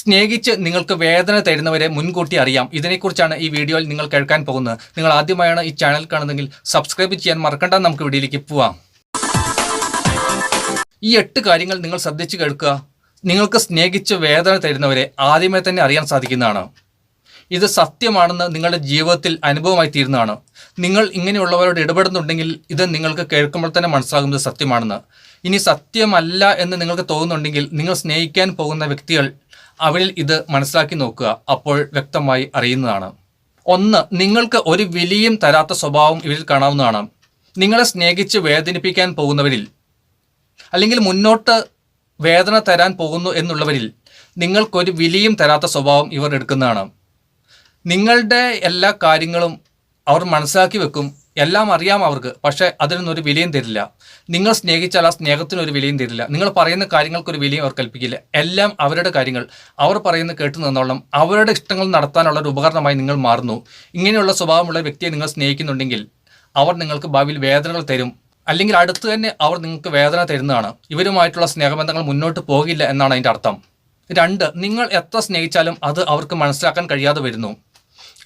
സ്നേഹിച്ച് നിങ്ങൾക്ക് വേദന തരുന്നവരെ മുൻകൂട്ടി അറിയാം. ഇതിനെക്കുറിച്ചാണ് ഈ വീഡിയോയിൽ നിങ്ങൾ കേൾക്കാൻ പോകുന്നത്. നിങ്ങൾ ആദ്യമായാണ് ഈ ചാനൽ കാണുന്നതെങ്കിൽ സബ്സ്ക്രൈബ് ചെയ്യാൻ മറക്കണ്ട. നമുക്ക് വീഡിയോയിലേക്ക് പോവാം. ഈ എട്ട് കാര്യങ്ങൾ നിങ്ങൾ ശ്രദ്ധിച്ചു കേൾക്കുക. നിങ്ങൾക്ക് സ്നേഹിച്ച് വേദന തരുന്നവരെ ആദ്യമേ തന്നെ അറിയാൻ സാധിക്കുന്നതാണ്. ഇത് സത്യമാണെന്ന് നിങ്ങളുടെ ജീവിതത്തിൽ അനുഭവമായി തീരുന്നതാണ്. നിങ്ങൾ ഇങ്ങനെയുള്ളവരോട് ഇടപെടുന്നുണ്ടെങ്കിൽ ഇത് നിങ്ങൾക്ക് കേൾക്കുമ്പോൾ തന്നെ മനസ്സിലാകുന്നത് സത്യമാണെന്ന്. ഇനി സത്യമല്ല എന്ന് നിങ്ങൾക്ക് തോന്നുന്നുണ്ടെങ്കിൽ നിങ്ങൾ സ്നേഹിക്കാൻ പോകുന്ന വ്യക്തികൾ അവരിൽ ഇത് മനസ്സിലാക്കി നോക്കുക അപ്പോൾ വ്യക്തമായി അറിയുന്നതാണ്. ഒന്ന് നിങ്ങൾക്ക് ഒരു വിലയും തരാത്ത സ്വഭാവം ഇവരിൽ കാണാവുന്നതാണ്. നിങ്ങളെ സ്നേഹിച്ച് വേദനിപ്പിക്കാൻ പോകുന്നവരിൽ അല്ലെങ്കിൽ മുന്നോട്ട് വേദന തരാൻ പോകുന്നു എന്നുള്ളവരിൽ നിങ്ങൾക്കൊരു വിലയും തരാത്ത സ്വഭാവം ഇവർ എടുക്കുന്നതാണ്. നിങ്ങളുടെ എല്ലാ കാര്യങ്ങളും അവർ മനസ്സിലാക്കി വെക്കും എല്ലാം അറിയാം അവർക്ക് പക്ഷേ അതിനൊന്നും ഒരു വിലയും തരില്ല. നിങ്ങൾ സ്നേഹിച്ചാൽ ആ സ്നേഹത്തിന് ഒരു വിലയും തരില്ല. നിങ്ങൾ പറയുന്ന കാര്യങ്ങൾക്കൊരു വിലയും അവർ കൽപ്പിക്കില്ല. എല്ലാം അവരുടെ കാര്യങ്ങൾ. അവർ പറയുന്ന കേട്ടു നിന്നോളം അവരുടെ ഇഷ്ടങ്ങൾ നടത്താനുള്ള ഒരു ഉപകരണമായി നിങ്ങൾ മാറുന്നു. ഇങ്ങനെയുള്ള സ്വഭാവമുള്ള വ്യക്തിയെ നിങ്ങൾ സ്നേഹിക്കുന്നുണ്ടെങ്കിൽ അവർ നിങ്ങൾക്ക് ഭാവിയിൽ വേദനകൾ തരും. അല്ലെങ്കിൽ അടുത്ത് തന്നെ അവർ നിങ്ങൾക്ക് വേദന തരുന്നതാണ്. ഇവരുമായിട്ടുള്ള സ്നേഹബന്ധങ്ങൾ മുന്നോട്ട് പോകില്ല എന്നാണ് അതിന്റെ അർത്ഥം. രണ്ട് നിങ്ങൾ എത്ര സ്നേഹിച്ചാലും അത് അവർക്ക് മനസ്സിലാക്കാൻ കഴിയാതെ വരുന്നു.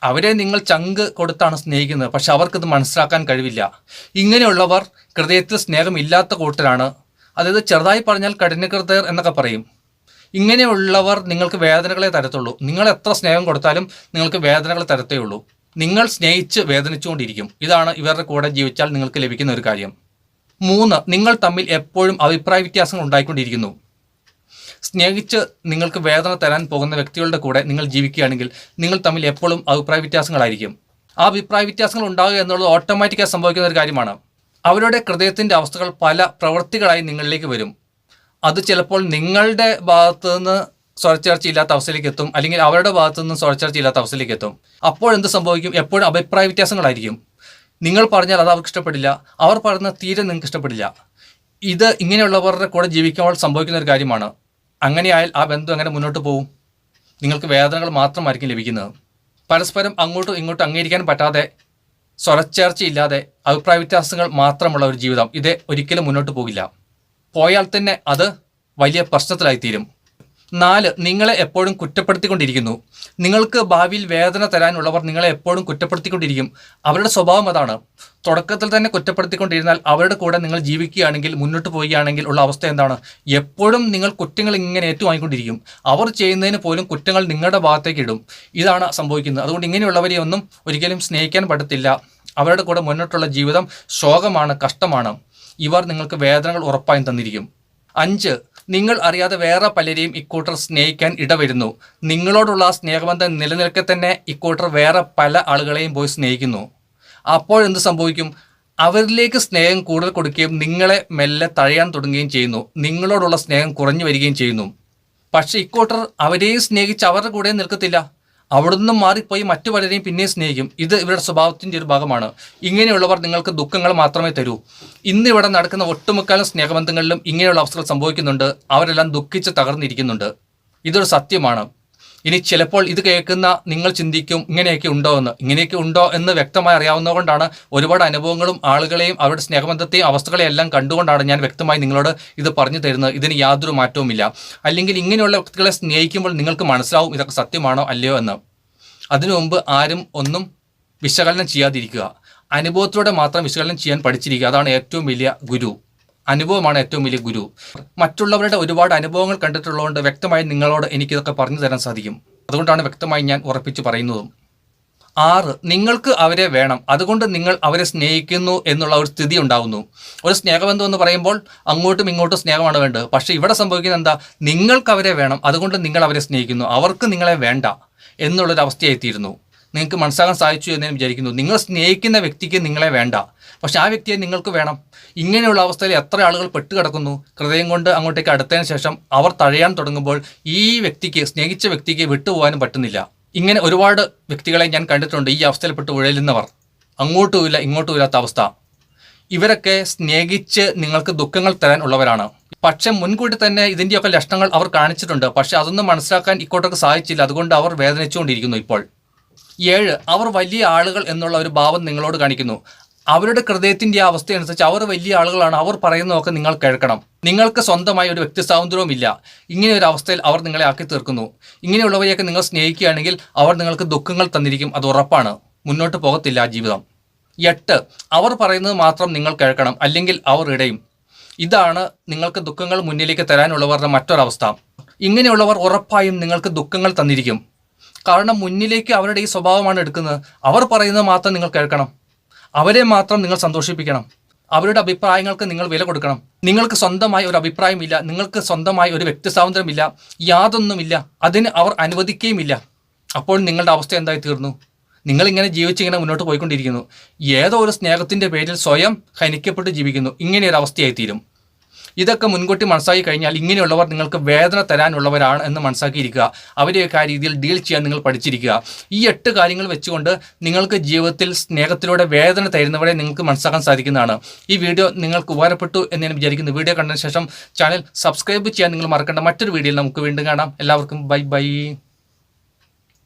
അവരെ നിങ്ങൾ ചങ്ക് കൊടുത്താണ് സ്നേഹിക്കുന്നത്. പക്ഷെ അവർക്കത് മനസ്സിലാക്കാൻ കഴിവില്ല. ഇങ്ങനെയുള്ളവർ ഹൃദയത്തിൽ സ്നേഹമില്ലാത്ത കൂട്ടരാണ്. അതായത് ചെറുതായി പറഞ്ഞാൽ കഠിനകൃതർ എന്നൊക്കെ പറയും. ഇങ്ങനെയുള്ളവർ നിങ്ങൾക്ക് വേദനകളെ തരത്തുള്ളൂ. നിങ്ങൾ എത്ര സ്നേഹം കൊടുത്താലും നിങ്ങൾക്ക് വേദനകൾ തരത്തേ ഉള്ളൂ. നിങ്ങൾ സ്നേഹിച്ച് വേദനിച്ചുകൊണ്ടിരിക്കും. ഇതാണ് ഇവരുടെ കൂടെ ജീവിച്ചാൽ നിങ്ങൾക്ക് ലഭിക്കുന്ന ഒരു കാര്യം. മൂന്ന് നിങ്ങൾ തമ്മിൽ എപ്പോഴും അഭിപ്രായ വ്യത്യാസങ്ങൾ ഉണ്ടായിക്കൊണ്ടിരിക്കുന്നു. സ്നേഹിച്ച് നിങ്ങൾക്ക് വേദന തരാൻ പോകുന്ന വ്യക്തികളുടെ കൂടെ നിങ്ങൾ ജീവിക്കുകയാണെങ്കിൽ നിങ്ങൾ തമ്മിൽ എപ്പോഴും അഭിപ്രായ വ്യത്യാസങ്ങളായിരിക്കും. ആ അഭിപ്രായ വ്യത്യാസങ്ങൾ ഉണ്ടാകുക എന്നുള്ളത് ഓട്ടോമാറ്റിക്കായി സംഭവിക്കുന്ന ഒരു കാര്യമാണ്. അവരുടെ ഹൃദയത്തിന്റെ അവസ്ഥകൾ പല പ്രവൃത്തികളായി നിങ്ങളിലേക്ക് വരും. അത് ചിലപ്പോൾ നിങ്ങളുടെ ഭാഗത്തു നിന്ന് സ്വരച്ചേർച്ച ഇല്ലാത്ത അവസ്ഥയിലേക്ക് എത്തും. അല്ലെങ്കിൽ അവരുടെ ഭാഗത്തു നിന്ന് സ്വരച്ചേർച്ച ഇല്ലാത്ത അവസ്ഥയിലേക്ക് എത്തും. അപ്പോൾ എന്ത് സംഭവിക്കും? എപ്പോഴും അഭിപ്രായ വ്യത്യാസങ്ങളായിരിക്കും. നിങ്ങൾ പറഞ്ഞാൽ അത് അവർക്ക് ഇഷ്ടപ്പെടില്ല. അവർ പറയുന്നത് തീരെ നിങ്ങൾക്ക് ഇഷ്ടപ്പെടില്ല. ഇത് ഇങ്ങനെയുള്ളവരുടെ കൂടെ ജീവിക്കുമ്പോൾ സംഭവിക്കുന്ന ഒരു കാര്യമാണ്. അങ്ങനെയായാൽ ആ ബന്ധം അങ്ങനെ മുന്നോട്ട് പോകും നിങ്ങൾക്ക് വേദനകൾ മാത്രമായിരിക്കും ലഭിക്കുന്നത്. പരസ്പരം അങ്ങോട്ടും ഇങ്ങോട്ടും അംഗീകരിക്കാൻ പറ്റാതെ സ്വരച്ചേർച്ചയില്ലാതെ അഭിപ്രായ വ്യത്യാസങ്ങൾ മാത്രമുള്ള ഒരു ജീവിതം ഇത് ഒരിക്കലും മുന്നോട്ട് പോകില്ല. പോയാൽ തന്നെ അത് വലിയ പ്രശ്നത്തിലായിത്തീരും. നാല് നിങ്ങളെ എപ്പോഴും കുറ്റപ്പെടുത്തിക്കൊണ്ടിരിക്കുന്നു. നിങ്ങൾക്ക് ഭാവിയിൽ വേദന തരാനുള്ളവർ നിങ്ങളെ എപ്പോഴും കുറ്റപ്പെടുത്തിക്കൊണ്ടിരിക്കും. അവരുടെ സ്വഭാവം അതാണ്. തുടക്കത്തിൽ തന്നെ കുറ്റപ്പെടുത്തിക്കൊണ്ടിരുന്നാൽ അവരുടെ കൂടെ നിങ്ങൾ ജീവിക്കുകയാണെങ്കിൽ മുന്നോട്ട് പോവുകയാണെങ്കിൽ ഉള്ള അവസ്ഥ എന്താണ്? എപ്പോഴും നിങ്ങൾ കുറ്റങ്ങൾ ഇങ്ങനെ ഏറ്റുവാങ്ങിക്കൊണ്ടിരിക്കും. അവർ ചെയ്യുന്നതിന് പോലും കുറ്റങ്ങൾ നിങ്ങളുടെ ഭാഗത്തേക്ക് ഇടും. ഇതാണ് സംഭവിക്കുന്നത്. അതുകൊണ്ട് ഇങ്ങനെയുള്ളവരെ ഒന്നും ഒരിക്കലും സ്നേഹിക്കാൻ പറ്റത്തില്ല. അവരുടെ കൂടെ മുന്നോട്ടുള്ള ജീവിതം ശോകമാണ് കഷ്ടമാണ്. ഇവർ നിങ്ങൾക്ക് വേദനകൾ ഉറപ്പായും തന്നിരിക്കും. അഞ്ച് നിങ്ങൾ അറിയാതെ വേറെ പലരെയും ഇക്കൂട്ടർ സ്നേഹിക്കാൻ ഇടവരുന്നു. നിങ്ങളോടുള്ള സ്നേഹബന്ധം നിലനിൽക്കെ തന്നെ ഇക്കൂട്ടർ വേറെ പല ആളുകളെയും പോയി സ്നേഹിക്കുന്നു. അപ്പോഴെന്ത് സംഭവിക്കും? അവരിലേക്ക് സ്നേഹം കൂടുതൽ കൊടുക്കുകയും നിങ്ങളെ മെല്ലെ തഴയാൻ തുടങ്ങുകയും ചെയ്യുന്നു. നിങ്ങളോടുള്ള സ്നേഹം കുറഞ്ഞു വരികയും ചെയ്യുന്നു. പക്ഷേ ഇക്കൂട്ടർ അവരെയും സ്നേഹിച്ച് അവരുടെ കൂടെ നിൽക്കത്തില്ല. അവിടുന്ന് മാറിപ്പോയി മറ്റു പലരെയും പിന്നെയും സ്നേഹിക്കും. ഇത് ഇവരുടെ സ്വഭാവത്തിന്റെ ഒരു ഭാഗമാണ്. ഇങ്ങനെയുള്ളവർ നിങ്ങൾക്ക് ദുഃഖങ്ങൾ മാത്രമേ തരൂ. ഇന്ന് ഇവിടെ നടക്കുന്ന ഒട്ടുമുക്കാലും സ്നേഹബന്ധങ്ങളിലും ഇങ്ങനെയുള്ള അവസ്ഥകൾ സംഭവിക്കുന്നുണ്ട്. അവരെല്ലാം ദുഃഖിച്ച് തകർന്നിരിക്കുന്നുണ്ട്. ഇതൊരു സത്യമാണ്. ഇനി ചിലപ്പോൾ ഇത് കേൾക്കുന്ന നിങ്ങൾ ചിന്തിക്കും ഇങ്ങനെയൊക്കെ ഉണ്ടോ എന്ന്. ഇങ്ങനെയൊക്കെ ഉണ്ടോ എന്ന് വ്യക്തമായി അറിയാവുന്നതുകൊണ്ടാണ് ഒരുപാട് അനുഭവങ്ങളും ആളുകളെയും അവരുടെ സ്നേഹബന്ധത്തെയും അവസ്ഥകളെയും എല്ലാം കണ്ടുകൊണ്ടാണ് ഞാൻ വ്യക്തമായി നിങ്ങളോട് ഇത് പറഞ്ഞു തരുന്നത്. ഇതിന് യാതൊരു മാറ്റവുമില്ല. അല്ലെങ്കിൽ ഇങ്ങനെയുള്ള വ്യക്തികളെ സ്നേഹിക്കുമ്പോൾ നിങ്ങൾക്ക് മനസ്സിലാവും ഇതൊക്കെ സത്യമാണോ അല്ലയോ എന്ന്. അതിനു മുമ്പ് ആരും ഒന്നും വിശകലനം ചെയ്യാതിരിക്കുക. അനുഭവത്തിലൂടെ മാത്രം വിശകലനം ചെയ്യാൻ പഠിച്ചിരിക്കുക. അതാണ് ഏറ്റവും വലിയ ഗുരു. അനുഭവമാണ് ഏറ്റവും വലിയ ഗുരു. മറ്റുള്ളവരുടെ ഒരുപാട് അനുഭവങ്ങൾ കണ്ടിട്ടുള്ളതുകൊണ്ട് വ്യക്തമായി നിങ്ങളോട് എനിക്കിതൊക്കെ പറഞ്ഞു തരാൻ സാധിക്കും. അതുകൊണ്ടാണ് വ്യക്തമായി ഞാൻ ഉറപ്പിച്ച് പറയുന്നതും. ആറ് നിങ്ങൾക്ക് അവരെ വേണം. അതുകൊണ്ട് നിങ്ങൾ അവരെ സ്നേഹിക്കുന്നു എന്നുള്ള ഒരു സ്ഥിതി ഉണ്ടാകുന്നു ഒരു സ്നേഹബന്ധം എന്ന് പറയുമ്പോൾ അങ്ങോട്ടും ഇങ്ങോട്ടും സ്നേഹമാണ് വേണ്ടത്. പക്ഷേ ഇവിടെ സംഭവിക്കുന്നത് എന്താ? നിങ്ങൾക്ക് അവരെ വേണം. അതുകൊണ്ട് നിങ്ങൾ അവരെ സ്നേഹിക്കുന്നു. അവർക്ക് നിങ്ങളെ വേണ്ട എന്നുള്ളൊരു അവസ്ഥയായിത്തീരുന്നു നിങ്ങൾക്ക് മനസ്സിലാക്കാൻ സാധിച്ചു എന്ന് ഞാൻ വിചാരിക്കുന്നു. നിങ്ങൾ സ്നേഹിക്കുന്ന വ്യക്തിക്ക് നിങ്ങളെ വേണ്ട. പക്ഷെ ആ വ്യക്തിയെ നിങ്ങൾക്ക് വേണം. ഇങ്ങനെയുള്ള അവസ്ഥയിൽ എത്ര ആളുകൾ പെട്ടുകിടക്കുന്നു. ഹൃദയം കൊണ്ട് അങ്ങോട്ടേക്ക് അടുത്തതിന് ശേഷം അവർ തഴയാൻ തുടങ്ങുമ്പോൾ ഈ വ്യക്തിക്ക് സ്നേഹിച്ച വ്യക്തിക്ക് വിട്ടുപോകാനും പറ്റുന്നില്ല. ഇങ്ങനെ ഒരുപാട് വ്യക്തികളെ ഞാൻ കണ്ടിട്ടുണ്ട്. ഈ അവസ്ഥയിൽ അവസ്ഥയിൽപ്പെട്ട് ഉഴലുന്നവർ. അങ്ങോട്ടുമില്ല ഇങ്ങോട്ടുമില്ലാത്ത അവസ്ഥ. ഇവരൊക്കെ സ്നേഹിച്ച് നിങ്ങൾക്ക് ദുഃഖങ്ങൾ തരാൻ ഉള്ളവരാണ്. പക്ഷെ മുൻകൂട്ടി തന്നെ ഇതിന്റെയൊക്കെ ലക്ഷണങ്ങൾ അവർ കാണിച്ചിട്ടുണ്ട്. പക്ഷെ അതൊന്നും മനസ്സിലാക്കാൻ ഇക്കോട്ടൊക്കെ സാധിച്ചില്ല. അതുകൊണ്ട് അവർ വേദനിച്ചുകൊണ്ടിരിക്കുന്നു ഇപ്പോൾ. ഏഴ് അവർ വലിയ ആളുകൾ എന്നുള്ള ഒരു ഭാവം നിങ്ങളോട് കാണിക്കുന്നു. അവരുടെ ഹൃദയത്തിന്റെ ആ അവസ്ഥയനുസരിച്ച് അവർ വലിയ ആളുകളാണ്. അവർ പറയുന്നതൊക്കെ നിങ്ങൾ കേൾക്കണം. നിങ്ങൾക്ക് സ്വന്തമായി ഒരു വ്യക്തി സ്വാതന്ത്ര്യവും ഇല്ല. ഇങ്ങനെ ഒരു അവസ്ഥയിൽ അവർ നിങ്ങളെ ആക്കി തീർക്കുന്നു. ഇങ്ങനെയുള്ളവരെയൊക്കെ നിങ്ങൾ സ്നേഹിക്കുകയാണെങ്കിൽ അവർ നിങ്ങൾക്ക് ദുഃഖങ്ങൾ തന്നിരിക്കും. അത് ഉറപ്പാണ്. മുന്നോട്ട് പോകത്തില്ല ജീവിതം. എട്ട് അവർ പറയുന്നത് മാത്രം നിങ്ങൾ കേൾക്കണം. അല്ലെങ്കിൽ അവർ ഇടയും. ഇതാണ് നിങ്ങൾക്ക് ദുഃഖങ്ങൾ മുന്നിലേക്ക് തരാനുള്ളവരുടെ മറ്റൊരവസ്ഥ. ഇങ്ങനെയുള്ളവർ ഉറപ്പായും നിങ്ങൾക്ക് ദുഃഖങ്ങൾ തന്നിരിക്കും. കാരണം മുന്നിലേക്ക് അവരുടെ ഈ സ്വഭാവമാണ് എടുക്കുന്നത്. അവർ പറയുന്നത് മാത്രം നിങ്ങൾ കേൾക്കണം. അവരെ മാത്രം നിങ്ങൾ സന്തോഷിപ്പിക്കണം. അവരുടെ അഭിപ്രായങ്ങൾക്ക് നിങ്ങൾ വില കൊടുക്കണം. നിങ്ങൾക്ക് സ്വന്തമായി ഒരു അഭിപ്രായമില്ല. നിങ്ങൾക്ക് സ്വന്തമായി ഒരു വ്യക്തി സ്വാതന്ത്ര്യമില്ല യാതൊന്നുമില്ല. അതിന് അവർ അനുവദിക്കുകയുമില്ല. അപ്പോൾ നിങ്ങളുടെ അവസ്ഥ എന്തായി തീർന്നു? നിങ്ങൾ ഇങ്ങനെ ജീവിച്ചിങ്ങനെ മുന്നോട്ട് പോയിക്കൊണ്ടിരിക്കുന്നു. ഏതോ ഒരു സ്നേഹത്തിന്റെ പേരിൽ സ്വയം ഹനിക്കപ്പെട്ട് ജീവിക്കുന്നു. ഇങ്ങനെ ഒരു അവസ്ഥയായി തീരും ഇതൊക്കെ മുൻകൂട്ടി മനസ്സാക്കി കഴിഞ്ഞാൽ ഇങ്ങനെയുള്ളവർ നിങ്ങൾക്ക് വേദന തരാനുള്ളവരാണ് എന്ന് മനസ്സാക്കിയിരിക്കുക അവരെയൊക്കെ ആ രീതിയിൽ ഡീൽ ചെയ്യാൻ നിങ്ങൾ പഠിച്ചിരിക്കുക. ഈ എട്ട് കാര്യങ്ങൾ വെച്ചുകൊണ്ട് നിങ്ങൾക്ക് ജീവിതത്തിൽ സ്നേഹത്തിലൂടെ വേദന തരുന്നവരെ നിങ്ങൾക്ക് മനസ്സാക്കാൻ സാധിക്കുന്നതാണ്. ഈ വീഡിയോ നിങ്ങൾക്ക് ഉപകാരപ്പെട്ടു എന്ന് ഞാൻ വിചാരിക്കുന്നു. വീഡിയോ കണ്ടതിന് ശേഷം ചാനൽ സബ്സ്ക്രൈബ് ചെയ്യാൻ നിങ്ങൾ മറക്കേണ്ട. മറ്റൊരു വീഡിയോയിൽ നമുക്ക് വീണ്ടും കാണാം. എല്ലാവർക്കും ബൈ ബൈ.